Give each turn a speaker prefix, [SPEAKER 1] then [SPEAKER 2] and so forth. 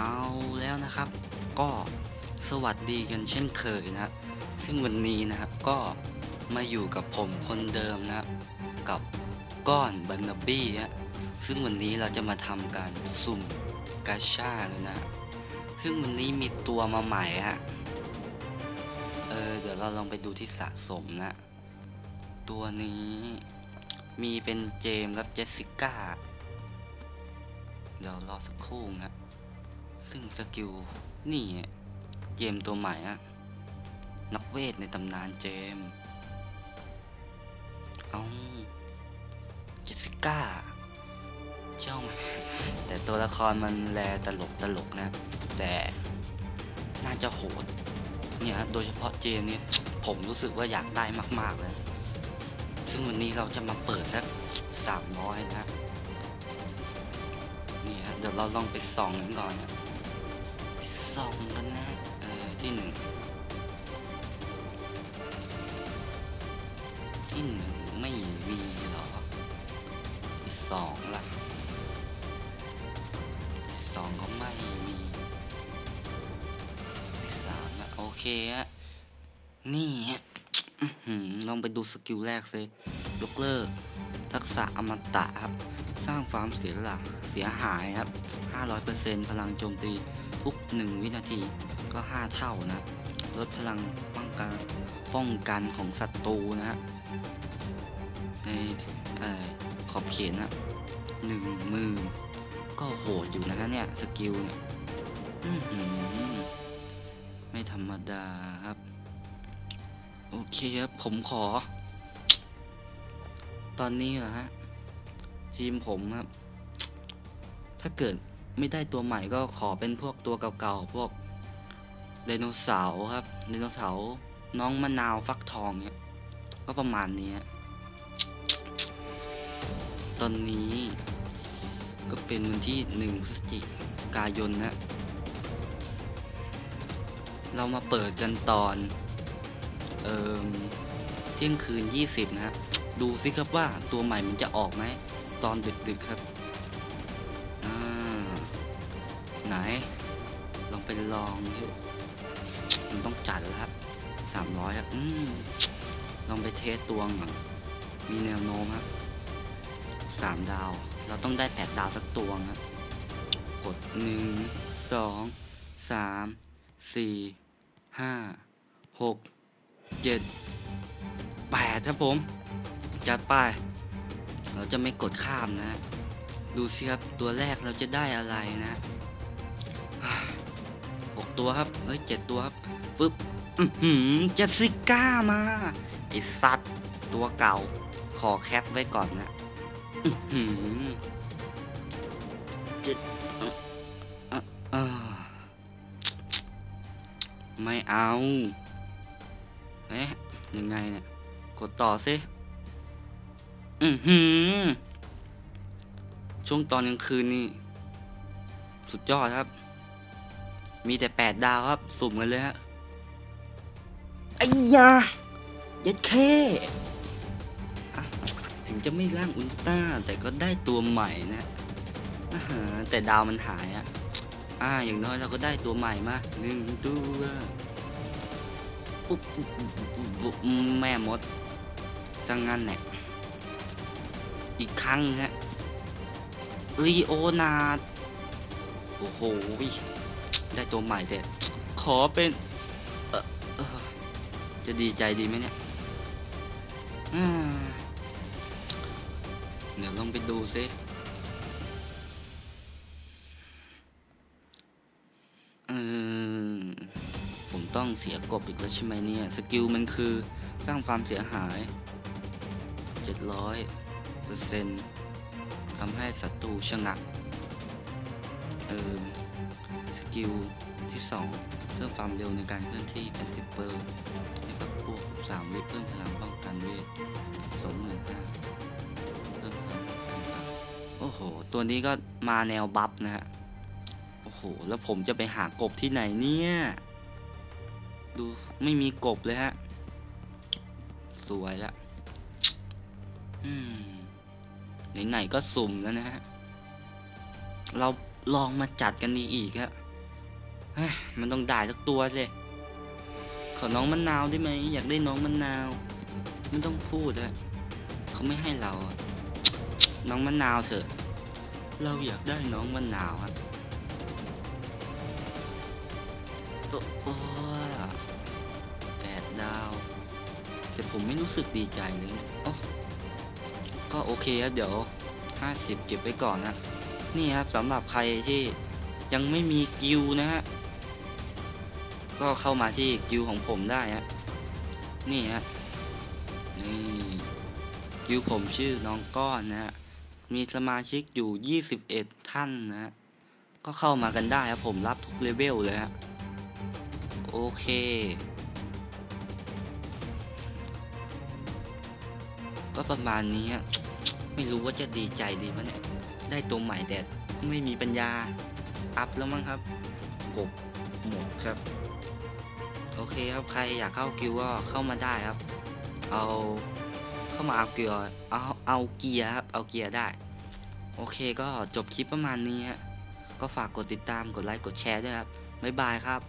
[SPEAKER 1] เอาแล้วนะครับ ก็สวัสดีกันเช่นเคยนะ ซึ่งวันนี้นะครับก็มาอยู่กับผมคนเดิมนะกับก้อนบันนบี้ฮะซึ่งวันนี้เราจะมาทำการสุ่มกาชาเลยนะ ซึ่งวันนี้มีตัวมาใหม่ฮะเออเดี๋ยวเราลองไปดูที่สะสมนะ ตัวนี้มีเป็นเจมส์กับเจสสิก้า เดี๋ยวรอสักครู่นะ ซึ่งสกิล นี่เจมตัวใหม่อะนักเวทในตำนานเจม เอาเจสสิก้าเจ้ามาแต่ตัวละครมันแลตลกตลกนะ แต่น่าจะโหด เนี่ยโดยเฉพาะเจมเนี่ยผมรู้สึกว่าอยากได้มาก ๆ เลย ซึ่งวันนี้เราจะมาเปิดสักสามร้อยนะ นี่ฮะ เดี๋ยวเราลองไปส่องกันก่อนนะ สองกันนะเออที่หนึ่งที่หนึ่งไม่มีหรอที่สองล่ะที่สองก็ไม่มีที่สามละโอเคฮะนี่ฮะลองไปดูสกิลแรกสิยกเลิกรักษาอมตะครับ สร้างฟาร์มเสียหลักเสียหายครับ 500%พลังโจมตี ทุก1วินาทีก็ 5 เท่านะลดพลังป้องกันป้องกันของศัตรูนะฮะในอขอบเขียนนะหนึ่งมือก็โหดอยู่นะฮะเนี่ย สกิลเนี่ยไม่ธรรมดาครับ โอเคครับผมขอ ตอนนี้เหรอฮะ ทีมผมครับ ถ้าเกิด ไม่ได้ตัวใหม่ก็ขอเป็นพวกตัวเก่าๆ พวกไดโนเสาร์ครับไดโนเสาร์น้องมะนาวฟักทองเนี่ยก็ประมาณนี้ตอนนี้ก็เป็นวันที่หนึ่งพฤศจิกายนนะเรามาเปิดกันตอน เอ่อเที่ยงคืน 20 นะฮะดูสิครับว่าตัวใหม่มันจะออกไหม ตอนดึกๆครับ ลองไปลองดูมันต้องจัดแล้วครับสามร้อยครับอืมลองไปเทสตัวก่อนมีแนวโน้มครับสามดาว เราต้องได้แปดดาวสักตัวครับ กดหนึ่งสองสามสี่ห้าหกเจ็ดแปดครับผม จัดไป เราจะไม่กดข้ามนะ ดูสิครับตัวแรกเราจะได้อะไรนะ กตัวครับเอ้ยเจ็ดตัวครับปึ๊บอือหือเจสสิก้ามาไอสัตว์ตัวเก่า ขอแคปไว้ก่อนนะอือหือเจ็ดเอ่อเอ่อเอ่อไม่เอาเอ๊ะยังไงเนี่ย กดต่อสิอือหือช่วงตอนกลางคืนนี่ สุดยอดครับ มีแต่แปดดาวครับ สุ่มกันเลยฮะไอ้ยาเย็ดเคอะถึงจะไม่ร่างอุลตร้าแต่ก็ได้ตัวใหม่นะแต่ดาวมันหายอะอ่า อย่างน้อยเราก็ได้ตัวใหม่มาหนึ่งตัวปุ๊บปุ๊บแม่มดสังงั้นแหละอีกครั้งฮะลีโอนาดโอ้โห ได้ตัวใหม่แต่ขอเป็นจะดีใจดีไหมเนี่ยเดี๋ยวลองไปดูซิเออผมต้องเสียกบอีกแล้วใช่ไหมเนี่ย สกิลมันคือสร้างความเสียหาย 700เปอร์เซ็นทำให้ศัตรูชะงัก เออ กิลที่ 2 เพิ่มความเร็วในการเคลื่อนที่ 80 เปอร์ให้กับพวก3วิเพิ่มพลังป้องกันเวท25,000เพิ่มพลังป้องกันครับโอ้โห ตัวนี้ก็มาแนวบัฟนะฮะ โอ้โห แล้วผมจะไปหากบที่ไหนเนี่ย ดูไม่มีกบเลยฮะ สวยละอืมไหนๆก็สุ่มแล้วนะฮะ เราลองมาจัดกันดีอีกฮะ มันต้องได้สักตัวเลยขอน้องมะนนาวได้ไหมอยากได้น้องมะนนาว ไม่ต้องพูดอะเขาไม่ให้เรา น้องมะนนาวเถอะ เราอยากได้น้องมะนนาวครับโอ้โอ้แปดดาว แต่ผมไม่รู้สึกดีใจเลยเนี่ยโอ้ก็โอเคครับเดี๋ยว 50 เก็บไว้ก่อนนะ นี่ครับสำหรับใครที่ยังไม่มีกิวนะฮะ ก็เข้ามาที่กิวของผมได้ฮะนี่ฮะนี่กิวผมชื่อน้องก้อนนะฮะมีสมาชิกอยู่ 21 ท่านนะฮะก็เข้ามากันได้ครับผมรับทุกเลเวลเลยฮะโอเคก็ประมาณนี้ฮะไม่รู้ว่าจะดีใจดีมั้ยเนี่ย ได้ตัวใหม่แต่ไม่มีปัญญา อัพแล้วมั้งครับกบหมดครับ โอเคครับใครอยากเข้ากิวก็เข้ามาได้ครับ เอาเข้ามาเอาเกียร์เอาเอาเกียร์ครับเอาเกียร์ได้ โอเคก็จบคลิปประมาณนี้ฮะก็ฝากกดติดตามกดไลค์กดแชร์ด้วยครับบ๊ายบายครับ